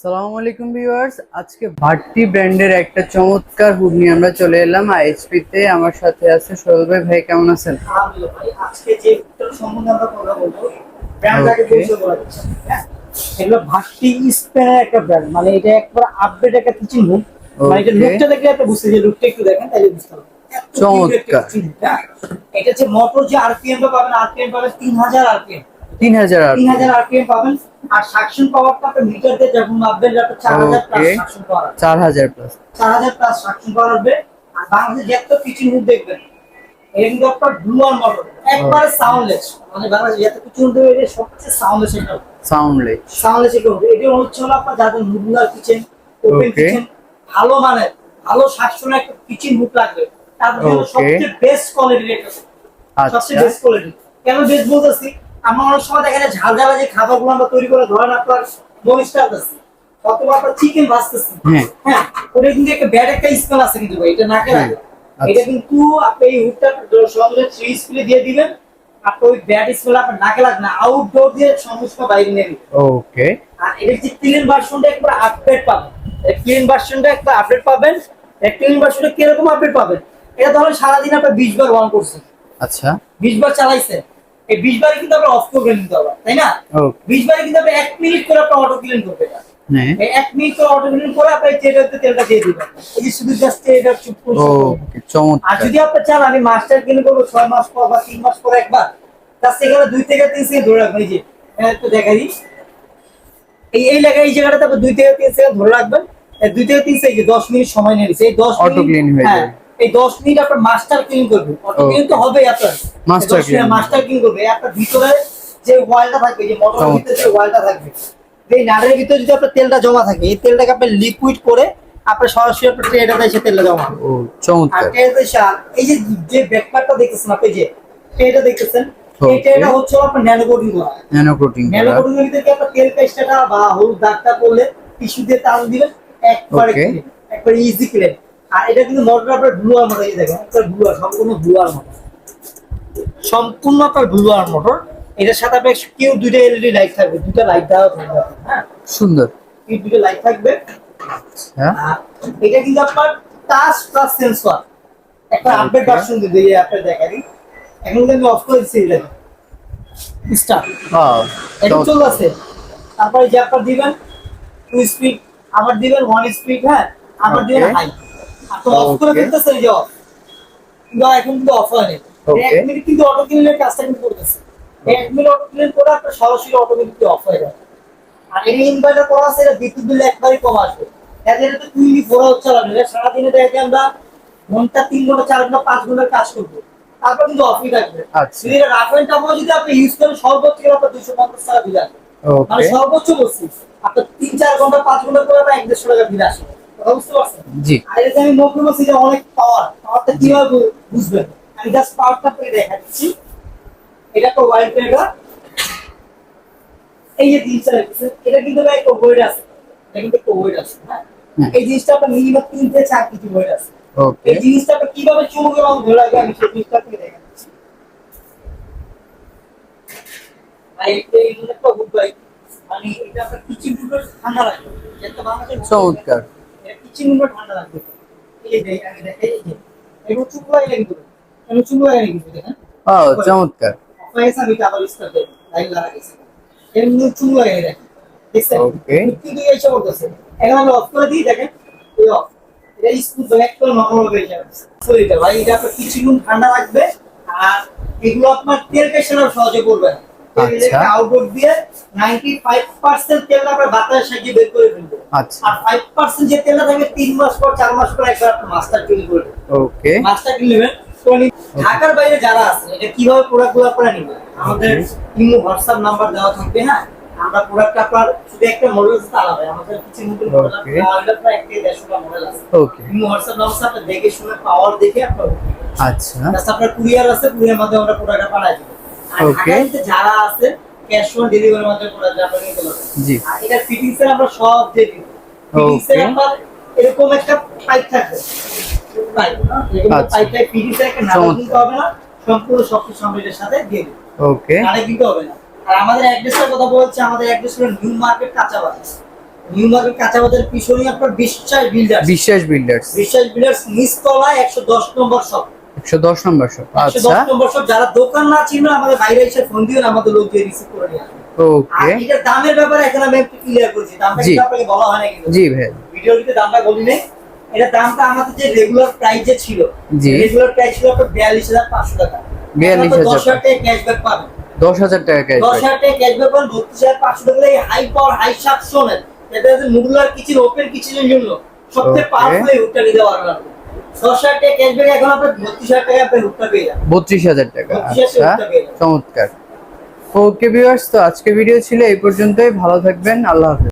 সালামু আলাইকুম ভিউয়ার্স। আজকে ভাট্টি ব্র্যান্ডের একটা চমৎকার হুড নিয়ে আমরা চলে এলাম। আইএসপি তে আমার সাথে আছে সোহেল ভাই। ভাই কেমন আছেন? আজকে যে সম্বন্ধে আমরা কথা বলব. পরিচয় করা হ্যাঁ? এগুলো ভাট্টি স্পেনের একটা ব্র্যান্ড মানে এটা একবার আপডেট একটা কিচেন রুম মানে এটা লুকটা দেখলে একটা বুঝতে যে লুকটা একটু দেখেন তাহলে বুঝতে একটা চমৎকার। হ্যাঁ। এটা হচ্ছে মোটর যে আরপিএম পাবেন আরপিএম পাবেন তিন হাজার আরপিএম তিন হাজার তিন হাজার আরপিএম পাবেন আর সাকশন পাওয়ারটা আপনি মিটার দিয়ে যখন মাপবেন যাতে চার হাজার প্লাস সাকশন পাওয়ার আছে। চার হাজার প্লাস চার হাজার প্লাস সাকশন পাওয়ার আসবে আর বাংলাদেশে যত রুম দেখবেন কিন্তু আপনার ডুয়াল মোটর একবারে সাউন্ডলেস মানে বাংলাদেশে যত কিচেন রুম দেখবেন সবচেয়ে সাউন্ডলেস এটা সাউন্ডলেস সাউন্ডলেস এটা এটা হচ্ছে হলো আপনার যাদের মডুলার কিচেন ওপেন কিচেন ভালো মানের ভালো সাকশনে একটা কিচেন রুম লাগবে তাদের জন্য সবচেয়ে বেস্ট কোয়ালিটির এটা সবচেয়ে বেস্ট কোয়ালিটি কেন বেস্ট বলতেছি? আমরা অনেক সময় দেখা যায় ঝাল ঝালা যে খাবারগুলো আমরা তৈরি করে ধরেন আপনার মরিচটা আছে অথবা আপনার চিকেন ভাজতেছি। হ্যাঁ। হ্যাঁ ওটা কিন্তু একটা ব্যাড একটা স্মেল আছে কিন্তু ভাই, এটা নাকে লাগে আচ্ছা। এটা কিন্তু আপনি এই হুডটা সঙ্গে থ্রি দিয়ে দিবেন আপনি ওই ব্যাড স্মেল আপনার নাকে লাগবে না আউটডোর দিয়ে সমস্ত বাইরে নিয়ে ওকে আর এটার যে ক্লিন ভার্সনটা একবার আপডেট পাবেন। ক্লিন ভার্সনটা একটা আপডেট পাবেন। ক্লিন ভার্সনটা কীরকম আপডেট পাবেন? এটা ধরেন সারাদিন আপনি বিশ বার ওয়ান করছেন। আচ্ছা। বিশ বার চালাইছেন। এই বিশ বারে কিন্তু আপনার অফ করবেন কিন্তু আবার তাই না? ওকে বিশ বারে কিন্তু আপনি এক মিনিট করে অটো ক্লিন করবে এটা। হ্যাঁ। এই মিনিট করে অটো ক্লিন করে আপনি তেলটাতে তেলটা দিয়ে দিবেন। এই যে শুধু জাস্ট এটা চুপ করে শুকনো করবেন। আর যদি আপনি চান আমি মাস্টার ক্লিন করব মাস পর বা তিন মাস পর একবার তার সেখানে দুই থেকে তিন সেকেন্ড ধরে রাখবেন। এই যে একটু দেখা দিই। এই এই এই জায়গাটাতে আপনি থেকে তিন সেকেন্ড ধরে রাখবেন। এই দুই থেকে সেকেন্ড মিনিট সময় নিয়ে এই দশ হয়ে হ্যাঁ, যাবে। এই দশ মিনিট আপনার মাস্টার ক্লিন করবে। অটো ক্লিন তো হবেই আপনার। মাস্টার ক্লিন করবে। এই আপনার ভিতরে যে ওয়ালটা থাকবে যে মোটরের ভিতরে যে ওয়ালটা থাকবে এই নাড়ের ভিতরে যদি আপনার তেলটা জমা থাকে এই তেলটাকে আপনি লিকুইড করে আপনার সরাসরি আপনার ট্রেটাতে এসে তেলটা জমা হবে। ও আর চমৎকার ট্রেতে এই যে যে ব্যাকপ্যাকটা দেখতেছেন আপনি যে ট্রেটা দেখতেছেন. ট্রেটা হচ্ছে আপনার ন্যানো কোটিং করা। ন্যানো কোটিং ন্যানো কোটিং এর ভিতরে কি আপনার তেল পেস্টটা বা হলুদ দাগটা করলে টিস্যু দিয়ে টান দিবেন? একবারে একবারে ইজি ক্লিন আর এটা কিন্তু মোটর আপনার ব্লু আর মোটর এই দেখেন একটা ব্লু আর সম্পূর্ণ ব্লু আর মোটর সম্পূর্ণ আপনার ব্লু আর মোটর এটার সাথে আপনার কেউ দুইটা এলইডি লাইট থাকবে দুইটা লাইট দেওয়া থাকবে হ্যাঁ? সুন্দর। এই দুইটা লাইট থাকবে। হ্যাঁ? এটা কিন্তু আপনার টাচ প্লাস সেন্সর একটা আপডেট ভার্সন দিয়ে আপনার দেখাই। এখন কিন্তু অফ করে দিচ্ছি এটা স্টার্ট হ্যাঁ এটা চলে আছে তারপরে যে আপনার দিবেন টু স্পিড আবার দিবেন ওয়ান স্পিড হ্যাঁ? আবার দিবেন হাই অফ করে Okay. ফেলতেছেন এই যে অফ কিন্তু এখন কিন্তু অফ হয়নি। এক মিনিট কিন্তু অটো ক্লিনের কাজটা কিন্তু করতেছে। এক মিনিট অটো আপনার সরাসরি অটোমেটিকলি অফ হয়ে যাবে আর এই ইনভার্টার করা আছে এটা বিদ্যুৎ বিল একবারই কম আসবে। এদের তো ফোর সারাদিনে দেখে আমরা ঘণ্টা তিন ঘণ্টা চার ঘণ্টা পাঁচ ঘণ্টার কাজ করব। তারপর কিন্তু অফই থাকবে। আচ্ছা। যদি এটা রাফ এন্ড টাফও যদি আপনি ইউজ করেন সর্বোচ্চ আপনার দুশো পঞ্চাশ টাকা বিল আসবে। মানে সর্বোচ্চ বলছি আপনার তিন চার ঘণ্টা পাঁচ ঘণ্টা করে আপনার এক দেড়শো টাকা বিল আসবে। জি। আমি যে অনেক পাওয়ার পাওয়ারটা কীভাবে বুঝবেন? আমি জাস্ট পাওয়ারটা আপনাকে দেখাচ্ছি। এটা তো ওয়াইল্ড এটা এই যে জিনিসটা এটা কিন্তু ভাই একটা ওয়েট আছে। এটা কিন্তু একটা ওয়েট আছে হ্যাঁ? হ্যাঁ। এই জিনিসটা আপনার মিনিমাম তিন থেকে চার কেজি ওয়েট আছে। এই জিনিসটা কীভাবে চুমুকে রং ধরে রাখবে আমি সেই জিনিসটা আপনাকে দেখাচ্ছি। মানে চমৎকার। কিচেন ঠান্ডা রাখবে। এই যে এই যে এগুলো দেখেন ও চমৎকার। আমি আবার স্টার্ট দেব লাইন লাগা গেছে। এমনি চুপ লাগে দেখেন দেখছেন? Okay. কিন্তু এই সব করতেছে এখন আমি অফ করে দিই দেখেন এই অফ এটা স্কুল ব্যাক করে নরমাল হয়ে যাবে। ভাই এটা আপনার কিচেন রুম ঠান্ডা রাখবে আর এগুলো আপনার তেল পেশানো সহজে করবে না। আচ্ছা। আউটডোর দিয়ে 95% তেল আপনার বাতাসের সাহায্যে বের করে ফেলবে। আচ্ছা। আর 5% যে তেলটা থাকবে 3 মাস পর 4 মাস পর একবার মাস্টার করবেন ওকে মাস্টার নেবেন। ঢাকার বাইরে যারা আছে এটা কীভাবে প্রোডাক্টগুলো আপনারা নেবেন? আমাদের ইমো হোয়াটসঅ্যাপ নাম্বার দেওয়া থাকবে হ্যাঁ? আমরা প্রোডাক্ট আপনার শুধু একটা মডেল আছে আলাদা আমাদের কিছু নতুন মডেল আছে Okay. প্রায় একটি দেড়শোটা মডেল আছে। ওকে ইমো হোয়াটসঅ্যাপ নাম্বার আপনি দেখে শুনে পাওয়ার দেখে আপনার আচ্ছা। আপনার কুরিয়ার আছে কুরিয়ার মাধ্যমে আমরা প্রোডাক্ট পাঠাই দেবো। ঢাকায় যারা আছে ক্যাশ অন ডেলিভারির মাধ্যমে প্রোডাক্ট আপনারা নিতে পারবেন জি। আর এটা ফিটিংস এর আমরা সব দিয়ে দিব। ফিটিংস এর Okay. এরকম একটা পাইপ থাকবে। পাইপ এরকম আচ্ছা। ফিটিংস এর একটা নাম। কিনতে হবে না সম্পূর্ণ সবকিছু আমরা এটার সাথে দিয়ে ওকে কিনতে হবে না। আর আমাদের অ্যাড্রেসের কথা বলছি আমাদের অ্যাড্রেস হলো নিউ মার্কেট কাঁচা বাজার নিউ মার্কেট কাঁচা বাজার পিছনে আপনার বিশ্বাস বিল্ডার বিশ্বাস বিল্ডার্স বিশ্বাস বিল্ডার্স নিচতলায় একশো দশ নম্বর শপ একশো দশ নম্বর শপ আচ্ছা দশ নম্বর শপ যারা দোকান না চিনবে আমাদের বাইরে এসে ফোন দিবেন আমাদের লোক দিয়ে রিসিভ করে নিয়ে আসবে। আর ওকে এটার দামের ব্যাপারে এখন আমি একটু ক্লিয়ার করছি দামটা। কিন্তু আপনাকে বলা হয় না কিন্তু। জি ভাই। ভিডিওটিতে দামটা বলি নেই। এটা দামটা আমাদের যে রেগুলার প্রাইস যে ছিল জি। রেগুলার প্রাইস ছিল আপনার বিয়াল্লিশ হাজার পাঁচশো টাকা। 42,500 দশ হাজার টাকা। ক্যাশব্যাক পাবেন। দশ হাজার টাকা ক্যাশ দশ হাজার টাকা ক্যাশব্যাক পাবেন বত্রিশ হাজার পাঁচশো টাকা এই হাই পাওয়ার হাই সাকশনের এটা হচ্ছে মডুলার কিচেন ওপেন কিচেনের জন্য সবচেয়ে পাওয়ারফুল হুকটা নিতে পারবেন বত্রিশ হাজার টাকা আপনি হুকটা পেয়ে যাবেন। বত্রিশ হাজার টাকা। 32,000 আচ্ছা। চমৎকার। ওকে ভিউয়ার্স তো আজকে ভিডিও ছিল এই পর্যন্তই। ভালো থাকবেন। আল্লাহ হাফেজ।